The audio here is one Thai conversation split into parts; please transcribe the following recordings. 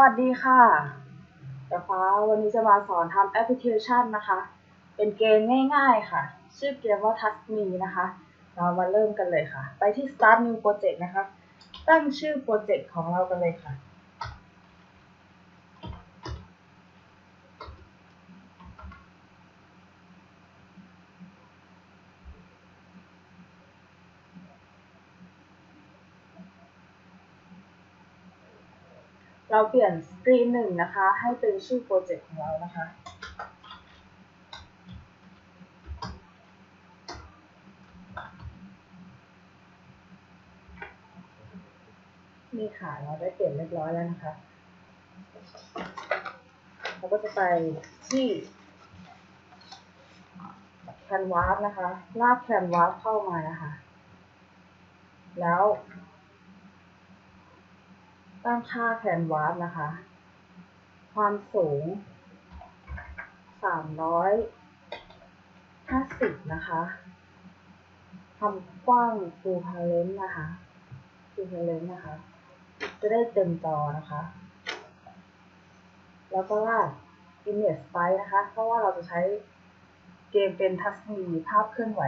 วัสดีค่ะเดี๋ยวฟ้าวันนี้จะมาสอนทำแอปพลิเคชันนะคะ เป็นเกมง่ายๆค่ะ ชื่อเกมว่า Touch Me นะคะ เรามาเริ่มกันเลยค่ะ ไปที่ Start New Project นะคะ ตั้งชื่อโปรเจกต์ของเรากันเลยค่ะ เราเปลี่ยนสกรีนหนึ่งนะคะ ให้เป็นชื่อโปรเจกต์ของเรานะคะนี่ค่ะเราได้เปลี่ยนเรียบร้อยแล้วนะคะ เราก็จะไปที่ Canvas นะคะ ลาก Canvas เข้ามานะคะ แล้ว ตั้งค่า Canvas นะคะ ความสูง 350 นะคะความกว้าง full parent นะคะ full parent นะคะ จะได้เต็มจอนะคะ แล้วก็ลาก image size นะคะ เพราะว่าเราจะใช้เกมเป็นทัศนีภาพเคลื่อนไหว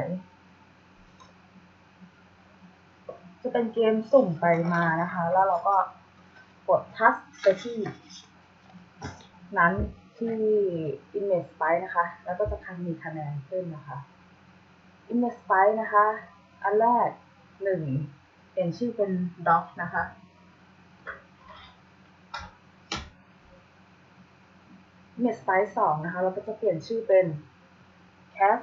จะเป็นเกมสุ่มไปมานะคะ แล้วเราก็ ดทัชไปที่ นั้นที่ image size นะคะ แล้วก็จะทำมีคะแนนขึ้นนะคะ image size นะคะ อันแรกหนึ่งเปลี่ยนชื่อเป็น doc นะคะ image size สองนะคะ เราก็จะเปลี่ยนชื่อเป็น cat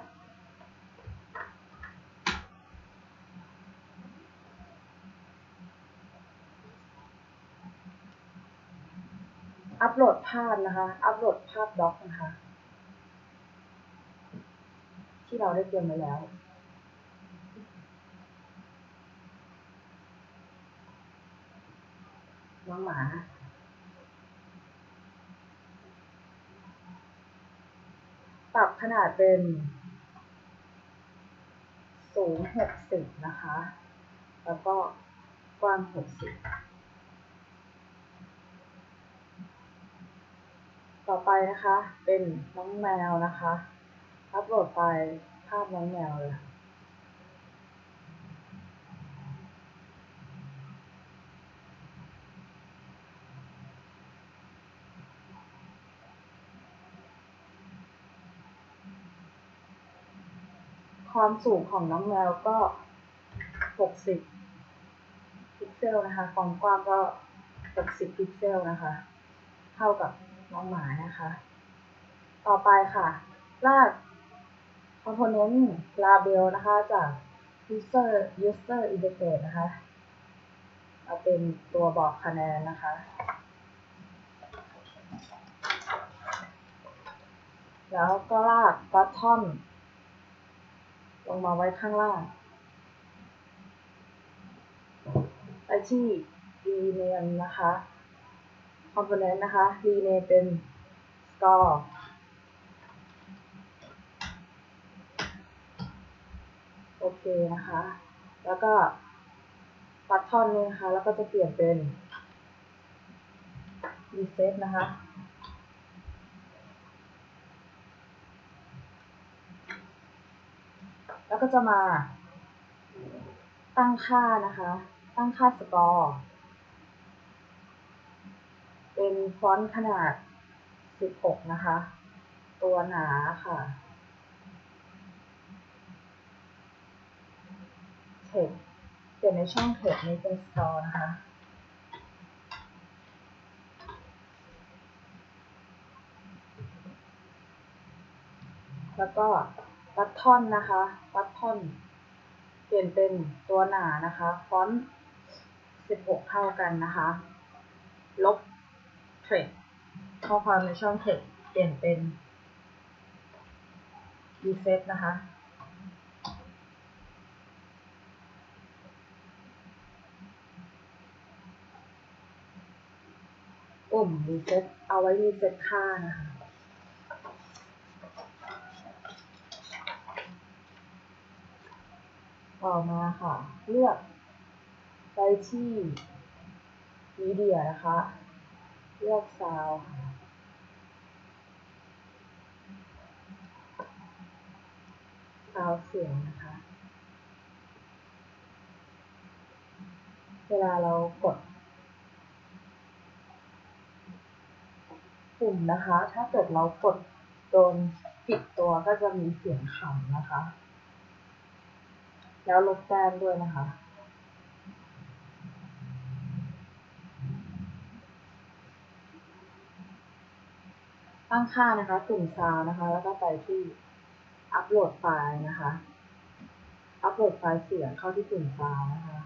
โหลดภาพนะคะ อัพโหลดภาพด็อกนะคะ ที่เราได้เตรียมไว้แล้ว น้องหมาปรับขนาดเป็นสูง60 นะคะ แล้วก็กว้าง 60 ต่อไปนะคะ เป็นน้องแมวนะคะ อัปโหลดไฟล์ภาพน้องแมวเลยค่ะความสูงของน้องแมวก็ 60 พิกเซลนะคะ ความกว้างก็ 60 พิกเซลนะคะ เท่ากับ น้องหมานะคะ ต่อไปค่ะ ลาก component label นะคะ จาก user user interface นะคะเอาเป็นตัวบอกคะแนนนะคะ แล้วก็ลาก button ลงมาไว้ข้างล่าง ไปที่ rename นะคะ component นะคะ rename เป็น score โอเคนะคะ แล้วก็ปัดท่อนนี้นะคะ แล้วก็จะเปลี่ยนเป็น reset นะคะแล้วก็จะมาตั้งค่านะคะ ตั้งค่าสกอร์ เป็นฟอนต์ขนาด 16 นะคะ ตัวหนาค่ะ เทคเปลี่ยนในช่องเทคนี้เป็น store นะคะ แล้วก็บัตทอนนะคะบัตทอนเปลี่ยนเป็นตัวหนานะคะ ฟอนต์ 16 เท่ากันนะคะ ลบ เทรดข้อความในช่องเทคเปลี่ยนเป็น reset นะคะ ปุ่ม reset เอาไว้ reset ค่านะคะ ต่อมาค่ะ เลือกไปที่ media นะคะ เลือกซาวด์ค่ะซาว์เสียงนะคะ เวลาเรากดปุ่มนะคะ ถ้าเกิดเรากดโดนปิดตัวก็จะมีเสียงขำนะคะ แล้วลบแต้มด้วยนะคะ ตั้งค่านะคะปุ่มซาวนะคะ แล้วก็ไปที่อัปโหลดไฟล์นะคะ อัปโหลดไฟล์เสียงเข้าที่ปุ่มซาวนะคะ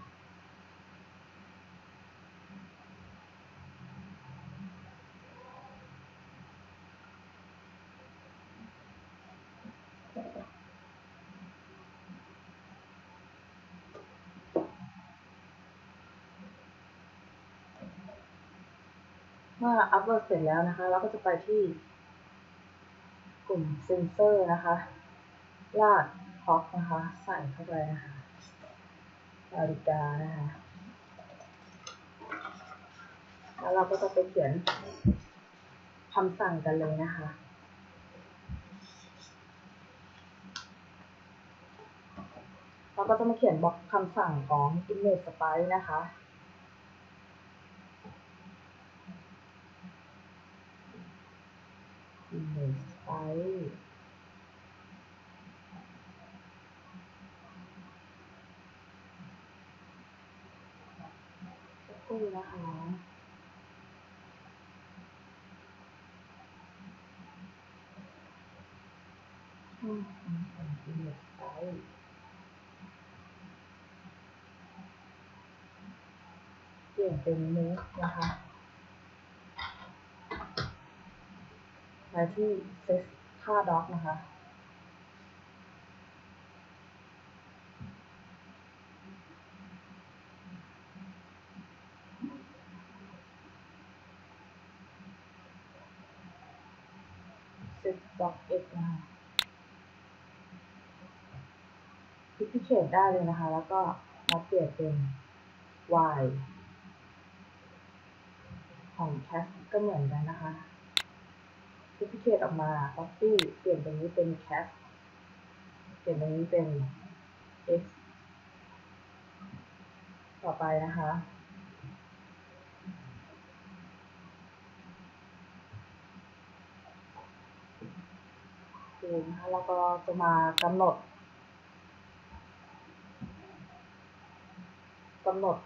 เมื่ออัปโหลดเสร็จแล้วนะคะ เราก็จะไปที่ กลุ่มเซนเซอร์นะคะ ลากพอกนะคะ ใส่เข้าไปนะคะนาฬิกานะคะ แล้วเราก็จะไปเขียนคำสั่งกันเลยนะคะเราก็จะมาเขียนบล็อกคำสั่งของ image spike นะคะ image sprite สักครู่นะคะช่องคำสั่ง image sprite เปลี่ยนเป็น move นะคะ มาที่ set ค่า doc นะคะ set doc x นะคะ duplicate ได้เลยนะคะ แล้วก็มาเปลี่ยนเป็น y ของ cast ก็เหมือนกันนะคะ duplicate ออกมา copy เปลี่ยนตรงนี้เป็น cast เปลี่ยนตรงนี้เป็น x ต่อไปนะคะคือนะคะ แล้วก็จะมากำหนดกำหนด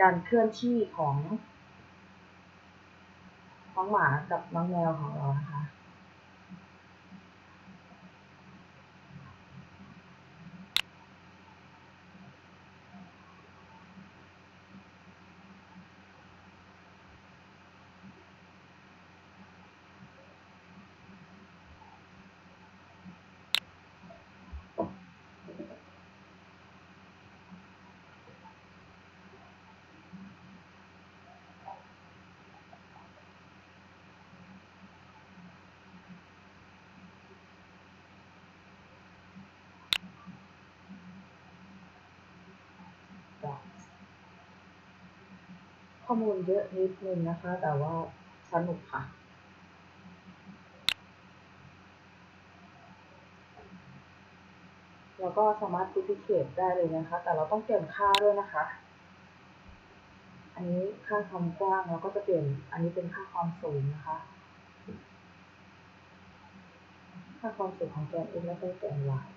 การเคลื่อนที่ของน้องหมากับน้องแมวของเรานะคะ ข้อมูลเยอะนิดนึงนะคะ แต่ว่าสนุกค่ะ แล้วก็สามารถ duplicate ได้เลยนะคะ แต่เราต้องเปลี่ยนค่าด้วยนะคะ อันนี้ค่าความกว้างเราก็จะเปลี่ยน อันนี้เป็นค่าความสูงนะคะ ค่าความสูงของแกน x และแกน y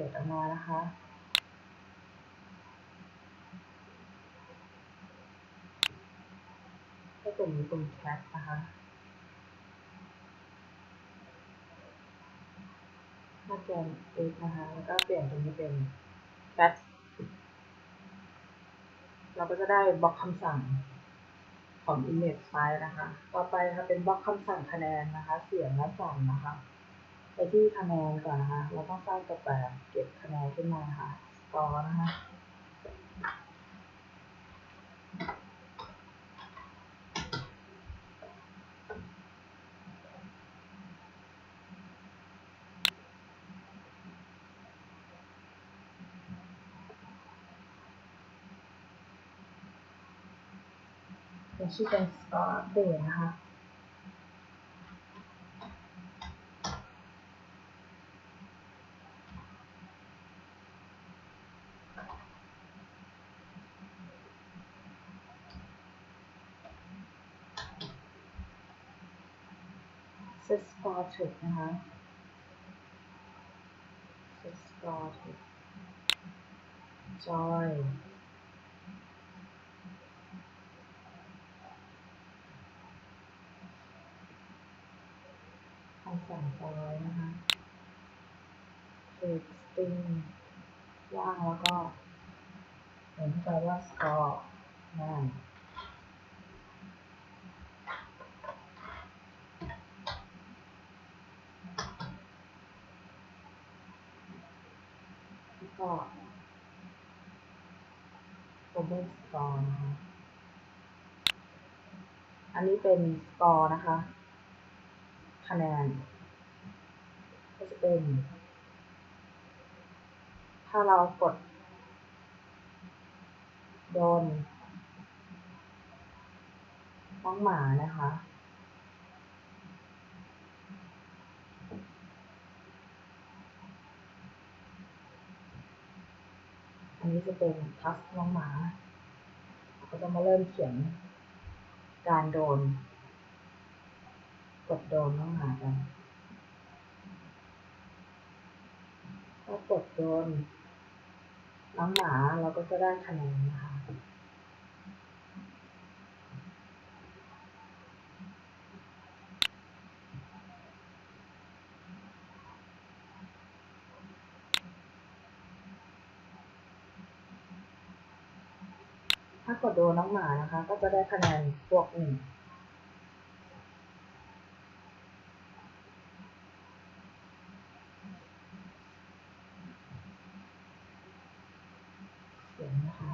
เกตออกมานะคะก็กลุ่มกลุ่มแคทนะคะหน้าแกน x นะคะ แล้วก็เปลี่ยนตรงนี้เป็น fat เราก็จะได้บล็อกคำสั่งของ image file นะคะ ต่อไปค่ะเป็นบล็อกคำสั่งคะแนนนะคะ เสียงและสั่งนะคะ ไปที่คะแนนก่อนนะคะ เราต้องสร้างตัวแปรเก็บคะแนนขึ้นมาค่ะกอนะคะชื่อเป็นสกอร์เดนะคะ set score trick นะคะ set score trick joy คำสั่ง joy นะคะ trick string ว่างแล้วก็เห็นเข้าไปว่า score นั่น แล้วก็ global score นะคะ อันนี้เป็น score นะคะ คะแนน ก็จะเป็น ถ้าเรากด โดนน้องหมานะคะ อั นี้จะเป็นทัสน้องหมาก็จะมาเริ่มเขียนการโดน กดโดนน้องหมากันถ้ากดโดนน้องหมาเราก็จะได้คะแนนนะคะ ถ้ากดโดนน้องหมานะคะ ก็จะได้คะแนนบวกหนึ่งเสียงนะคะ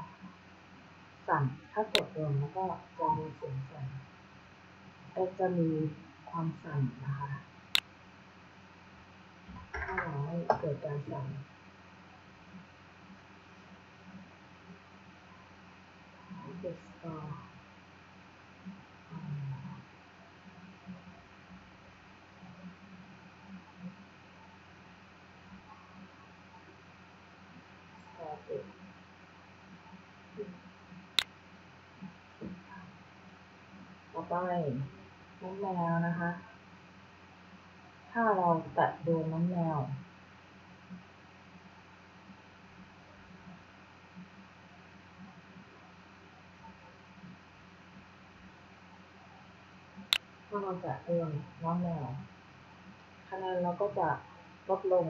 สั่น ถ้ากดโดนแล้วก็จะมีเสียงสั่นก็จะมีความสั่นนะคะถ้าเราเกิดการสั่น เด็กสกอร์สกอร์เด็กต่อไปน้องแมวนะคะ ถ้าเราแตะโดนน้องแมว ถ้าเราแตะโดนน้องแมวคะแนนเราก็จะลดลง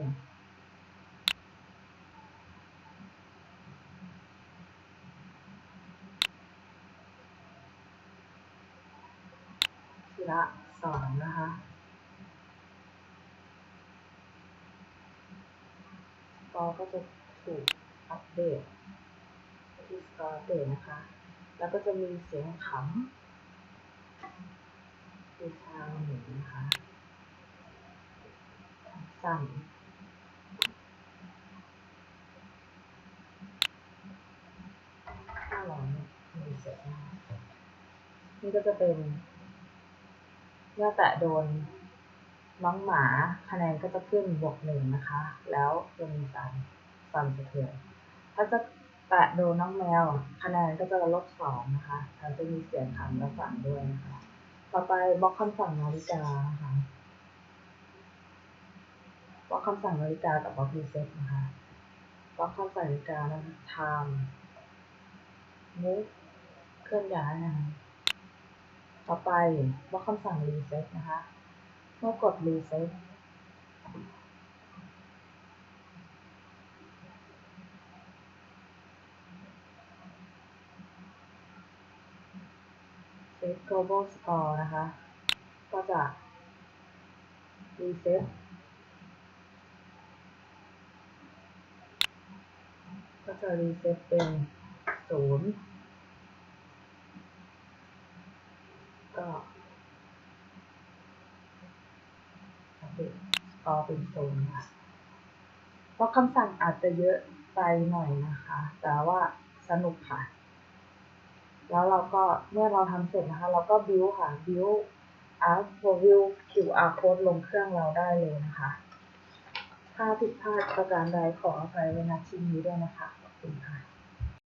ทีละสองนะคะสกอร์ก็จะถูกอัปเดตที่สกอร์เดตนะคะ แล้วก็จะมีเสียงขำ คือชาวหนึ่งนะคะสั่นถ้าเราเนี่ยมีเสียงนะนี่ก็จะเป็นเมื่อแตะโดนน้องหมาคะแนนก็จะขึ้นบวกหนึ่งนะคะ แล้วจะมีสั่นสั่นสะเทือนถ้าจะแตะโดนน้องแมวคะแนนก็จะลดสองนะคะแล้วจะมีเสียงขำและสั่นด้วยนะคะ ต่อไปบล็อกคำสั่งนาฬิกาค่ะบล็อกคำสั่งนาฬิกากับบล็อกรีเซ็ตนะคะบล็อกคำสั่งนาฬิกานะคะ time move เคลื่อนย้ายนะคะ ต่อไปบล็อกคำสั่งรีเซ็ตนะคะ เมื่อกดรีเซ็ต global score นะคะ ก็จะ reset ก็จะ reset เป็นศูนย์ก็เดตสกอเป็นศูนค่ะเพราะคำสั่งอาจจะเยอะไปหน่อยนะคะ แต่ว่าสนุกค่ะ แล้วเราก็เมื่อเราทำเสร็จนะคะ เราก็บิวค่ะบิวอาร์ตวิว QR code ลงเครื่องเราได้เลยนะคะ ถ้าผิดพลาดประการใดขออภัยไว้ณที่นี้ด้วยนะคะ ขอบคุณค่ะ